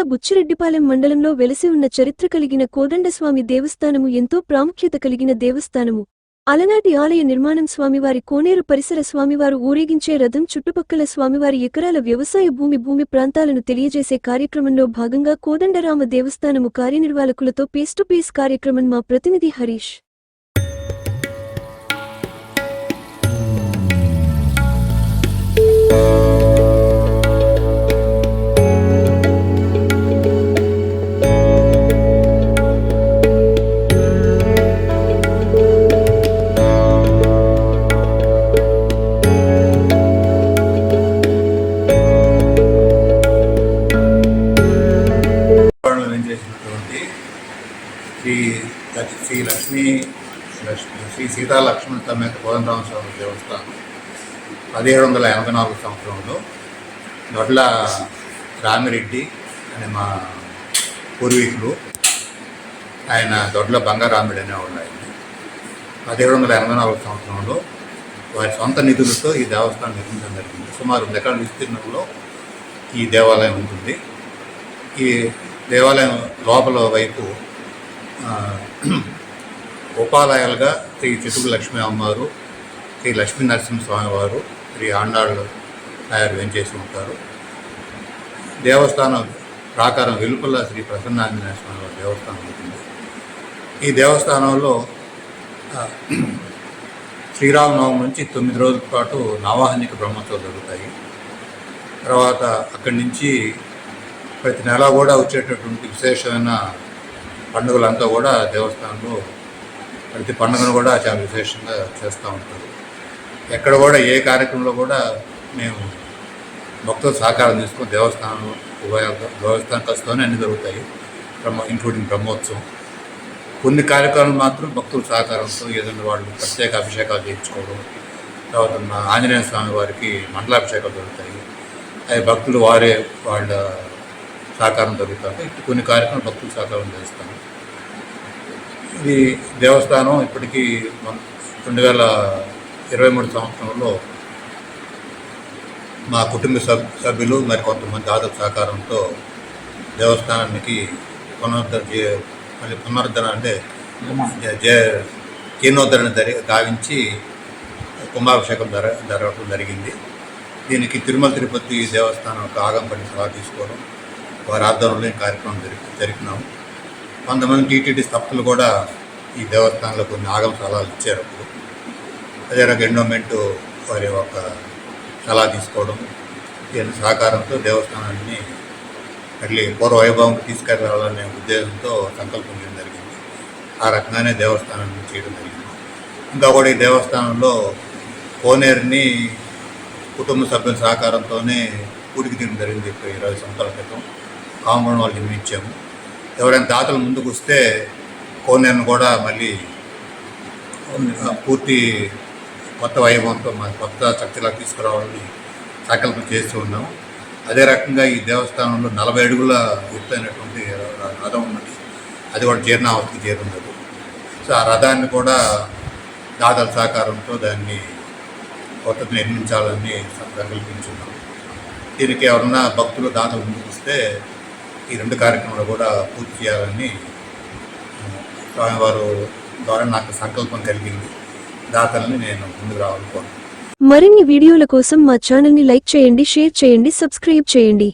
జిల్లా బుచ్చిరెడ్డిపాలెం మండలంలో వెలసి ఉన్న చరిత్ర కలిగిన కోదండస్వామి దేవస్థానము ఎంతో ప్రాముఖ్యత కలిగిన దేవస్థానము. అలనాటి ఆలయ నిర్మాణం స్వామివారి కోనేరు పరిసర స్వామివారు ఊరేగించే రథం చుట్టుపక్కల స్వామివారి ఎకరాల వ్యవసాయ భూమి భూమి ప్రాంతాలను తెలియజేసే కార్యక్రమంలో భాగంగా కోదండరామ దేవస్థానము కార్యనిర్వాహకులతో పేస్ టు పేస్ కార్యక్రమం మా ప్రతినిధి హరీష్. చేసినటువంటి శ్రీ శ్రీ లక్ష్మీ లక్ష్మి శ్రీ సీతా లక్ష్మణ సమేత కోదండరామ స్వామి దేవస్థానం పదిహేడు వందల ఎనభై నాలుగు సంవత్సరంలో దొడ్ల రామిరెడ్డి అనే మా పూర్వీకులు ఆయన దొడ్ల బంగారామిడి అనేవాళ్ళు ఆయన పదిహేడు వందల ఎనభై నాలుగు సంవత్సరంలో వారి సొంత నిధులతో ఈ దేవస్థానం నిర్మించడం జరిగింది. సుమారు రెండు ఎకరాల విస్తీర్ణంలో ఈ దేవాలయం ఉంటుంది. ఈ దేవాలయం లోపల వైపు ఉపాలయాలుగా శ్రీ చితుకు లక్ష్మీ అమ్మవారు శ్రీ లక్ష్మీ నరసింహస్వామి వారు శ్రీ ఆండాళ్ళు తయారు వేంచేసి ఉంటారు. దేవస్థానం ప్రాకారం వెలుపల శ్రీ ప్రసన్నాంజనేయ స్వామి వారి దేవస్థానం ఉంటుంది. ఈ దేవస్థానంలో శ్రీరామనవమి నుంచి తొమ్మిది రోజుల పాటు నవాహనిక బ్రహ్మోత్సవాలు జరుగుతాయి. తర్వాత అక్కడి నుంచి ప్రతి నెల కూడా వచ్చేటటువంటి విశేషమైన పండుగలంతా కూడా దేవస్థానంలో ప్రతి పండుగను కూడా చాలా విశేషంగా చేస్తూ ఉంటారు. ఎక్కడ కూడా ఏ కార్యక్రమంలో కూడా మేము భక్తుల సహకారం తీసుకుని దేవస్థానం ఉభయ దేవస్థానం ఖర్చుతోనే అన్ని జరుగుతాయి. బ్రహ్మ ఇంక్లూడింగ్ బ్రహ్మోత్సవం. కొన్ని కార్యక్రమాలు మాత్రం భక్తుల సహకారంతో ఏదైనా వాళ్ళు ప్రత్యేక అభిషేకాలు చేయించుకోవడం తర్వాత ఆంజనేయ స్వామి వారికి మండలాభిషేకాలు జరుగుతాయి. అవి భక్తులు వారే వాళ్ళ సహకారం జరుగుతుంది ఇటు కొన్ని కార్యక్రమాలు భక్తులు సహకారం చేస్తాము. ఇది దేవస్థానం ఇప్పటికీ రెండు వేల ఇరవై మూడు సంవత్సరంలో మా కుటుంబ సభ్యులు మరి కొంతమంది ఆదర సహకారంతో దేవస్థానానికి పునరుద్ధరణ చే- మళ్ళీ పునరుద్ధరణ అంటే జ- జీర్ణోద్ధరణ జరి గావించి కుంభాభిషేకం జర జరగడం జరిగింది. దీనికి తిరుమల తిరుపతి దేవస్థానం ఒక ఆగంపడి సలహా తీసుకోవడం వారి ఆధ్వర్యంలో కార్యక్రమం జరిగి జరిపినాము. కొంతమంది టీటీడీ స్థప్తులు కూడా ఈ దేవస్థానంలో కొన్ని ఆగమ సలహాలు ఇచ్చారు అప్పుడు. అదే రకంగా ఎండోమెంట్ వారి ఒక సలహా తీసుకోవడం దీని సహకారంతో దేవస్థానాన్ని మళ్ళీ పూర్వ వైభవంకి తీసుకెళ్ళాలనే ఉద్దేశంతో సంకల్పం చేయడం జరిగింది. ఆ రకంగానే దేవస్థానాన్ని చేయడం జరిగింది. ఇంకా కూడా ఈ దేవస్థానంలో కోనేరుని కుటుంబ సభ్యుల సహకారంతోనే పూడికి తీయడం జరిగింది. ఇరవై సంవత్సరాల క్రితం. కాంపౌండ్ వాళ్ళు నిర్మించాము ఎవరైనా దాతలు ముందుకు వస్తే కోనేరును కూడా మళ్ళీ పూర్తి కొత్త వైభవంతో మన కొత్త శక్తిలా తీసుకురావాలని సంకల్పం చేస్తూ ఉన్నాం అదే రకంగా ఈ దేవస్థానంలో నలభై అడుగుల ఎత్తైనటువంటి రథం ఉన్నది. అది కూడా జీర్ణావస్థకి చేరున్నది సో ఆ రథాన్ని కూడా దాతల సహకారంతో దాన్ని కొత్తది నిర్మించాలని సంకల్పించున్నాం. దీనికి ఎవరన్నా భక్తులు దాతలు ముందుకు వస్తే ఈ రెండు కార్యక్రమాలు కూడా పూర్తి చేయాలని స్వామివారు ద్వారా నాకు సంకల్పం కలిగింది. దాతలని నేను ముందుకు రావాలనుకోను మరిన్ని వీడియోల కోసం మా ఛానల్ని లైక్ చేయండి షేర్ చేయండి సబ్స్క్రైబ్ చేయండి.